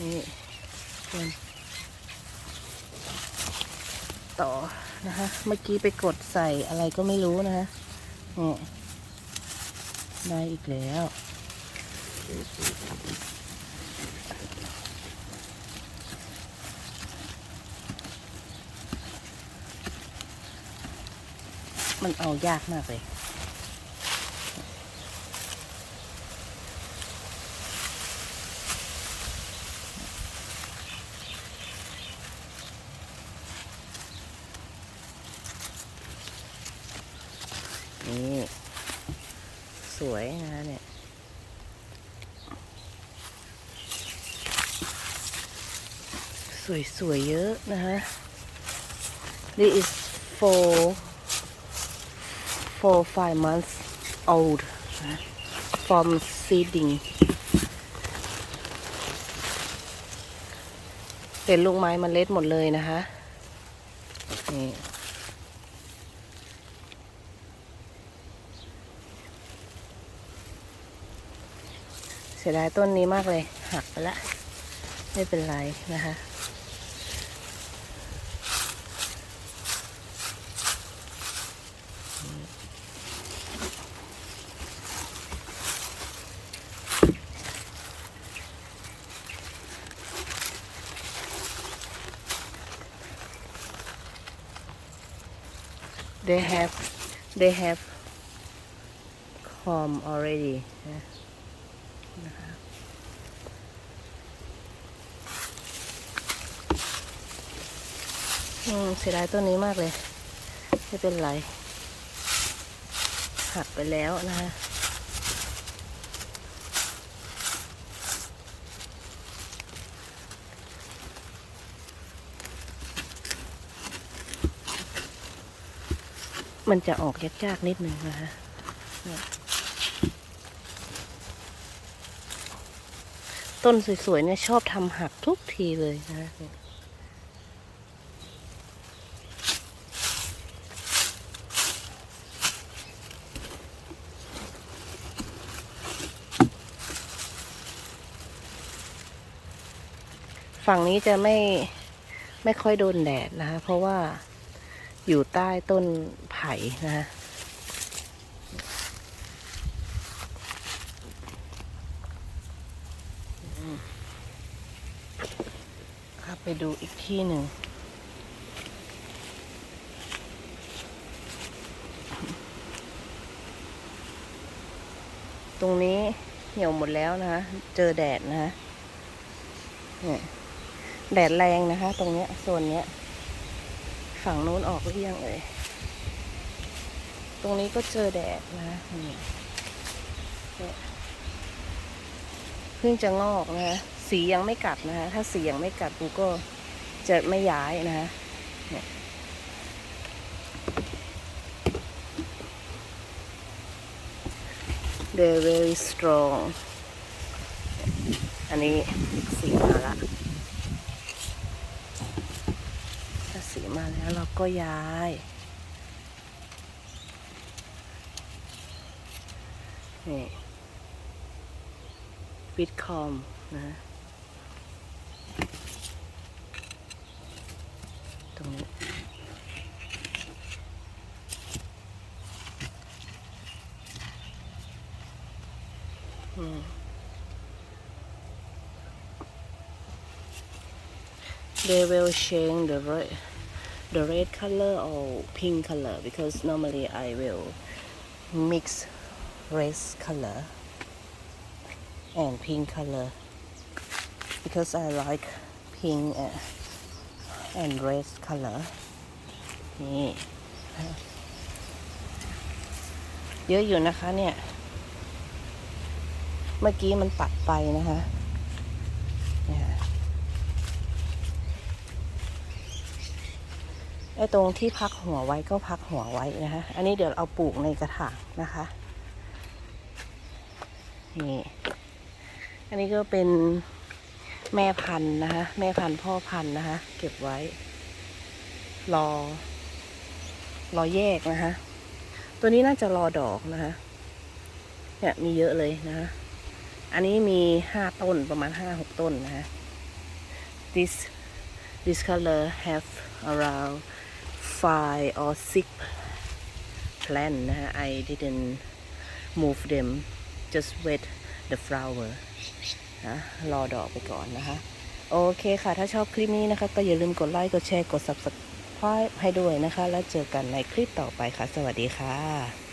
นี่เป็นต่อนะคะ เมื่อกี้ไปกดใส่อะไรก็ไม่รู้นะคะนี่ได้อีกแล้วมันเอายากมากเลย นี่ สวยนะเนี่ย สวยๆเยอะนะคะ This is four four five months old from seeding เป็นลูกไม้มเมล็ดหมดเลยนะคะนี่ เสียดายต้นนี้มากเลย หักไปละ ไม่เป็นไรนะคะ they have they have calm already นะ นะคะอืมเสียดายต้นนี้มากเลย ไม่เป็นไร หักไปแล้วนะคะมันจะออกยากๆนิดนึงนะคะเนี่ย ต้นสวยๆเนี่ยชอบทำหักทุกทีเลยนะฝั่งนี้จะไม่ไม่ค่อยโดนแดดนะคะเพราะว่าอยู่ใต้ต้นไผ่นะคะ ครับ ไปดูอีกที่หนึ่ง ตรงนี้เหี่ยวหมดแล้วนะคะ เจอแดดนะคะเนี่ยแดดแรงนะคะ ตรงเนี้ยโซนเนี้ย ฝั่งโน้นออกหรือยังเอ่ยตรงนี้ก็เจอแดดนะนี่เนี่ยเพิ่งจะงอกนะคะ สียังไม่กัดนะคะ ถ้าสียังไม่กัดกูก็จะไม่ย้ายนะคะเนี่ย they're very strong อันนี้สีมาละถ้าสีมาแล้วเราก็ย้ายนี่วิดคอมนะ ตรงนี้ อืม they will change the red the red color or pink color because normally I will mix red color and pink color Because I like pink and, red color นี่เยอะอยู่นะคะเนี่ย เมื่อกี้มันตัดไปนะคะไอ้ตรงที่พักหัวไว้ก็พักหัวไว้นะคะอันนี้เดี๋ยวเอาปลูกในกระถางนะคะนี่ อันนี้ก็เป็น แม่พันธุ์นะคะแม่พันธุ์พ่อพันธุ์นะคะเก็บไว้ รอ รอแยกนะคะตัวนี้น่าจะรอดอกนะคะเนี่ยมีเยอะเลยนะคะอันนี้มีห้าต้นประมาณห้าหกต้นนะคะ this this color have around five or six plant นะฮะ I didn't move them just wait the flower นะรอดอกไปก่อนนะคะ โอเคค่ะ ถ้าชอบคลิปนี้นะคะ ก็อย่าลืมกดไลค์ กดแชร์ กด subscribe ให้ด้วยนะคะ แล้วเจอกันในคลิปต่อไปค่ะ สวัสดีค่ะ